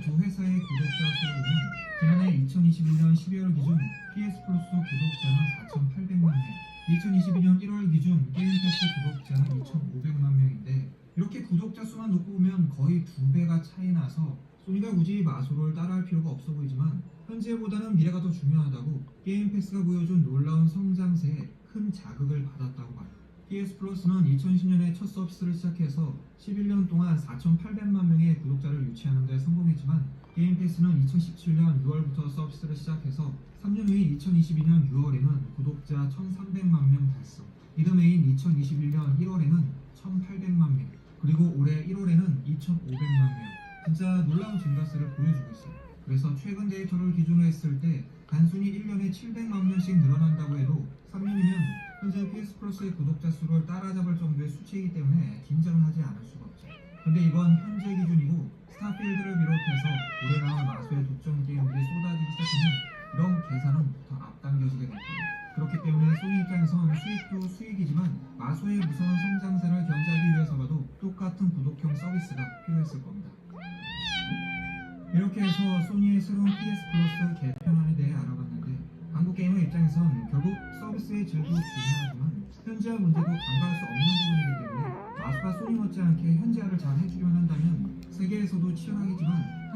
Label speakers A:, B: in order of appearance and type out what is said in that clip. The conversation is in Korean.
A: 두 회사의 구독자 보면 지난해 2021년 12월 기준 PS 플러스 구독자는 4,800만 명, 2022년 1월 기준 게임 패스 구독자는 2,500만 명인데 이렇게 구독자 수만 놓고 보면 거의 두 배가 차이 나서 소니가 굳이 마소를 따라할 필요가 없어 보이지만 현재보다는 미래가 더 중요하다고 게임 패스가 보여준 놀라운 성장세에 큰 자극을 받았다고 봐요. PS 플러스는 2010년에 첫 서비스를 시작해서 11년 동안 4,800만 명의 유치하는 데 성공했지만 게임 패스는 2017년 6월부터 서비스를 시작해서 3년 후인 2022년 6월에는 구독자 1,300만 명 달성. 이듬해인 2021년 1월에는 1,800만 명. 그리고 올해 1월에는 2,500만 명. 진짜 놀라운 증가세를 보여주고 있어요. 그래서 최근 데이터를 기준으로 했을 때 단순히 1년에 700만 명씩 늘어난다고 해도 3년이면 현재 PS 플러스의 구독자 수를 따라잡을 정도의 수치이기 때문에 긴장을 하지 않을 수가 없죠. 근데 이건 현재 기준이고 스타필드를 비롯해서 올해 나온 마소의 독점 게임들이 쏟아지기 시작하면 이런 계산은 더 앞당겨지게 될 거예요. 그렇기 때문에 소니 입장에선 수익도 수익이지만 마소의 무서운 성장세를 견제하기 위해서라도 똑같은 구독형 서비스가 필요했을 겁니다. 이렇게 해서 소니의 새로운 PS 플러스 개편안에 대해 알아봤는데 한국 게이머 입장에선 결국 서비스의 질도 중요하지만 현지화 문제도 간과할 수 없는 부분이기 때문에 마소가 소니 못지않게 현지화를 잘 해주기만 한다면 세계에서도 치열하겠지만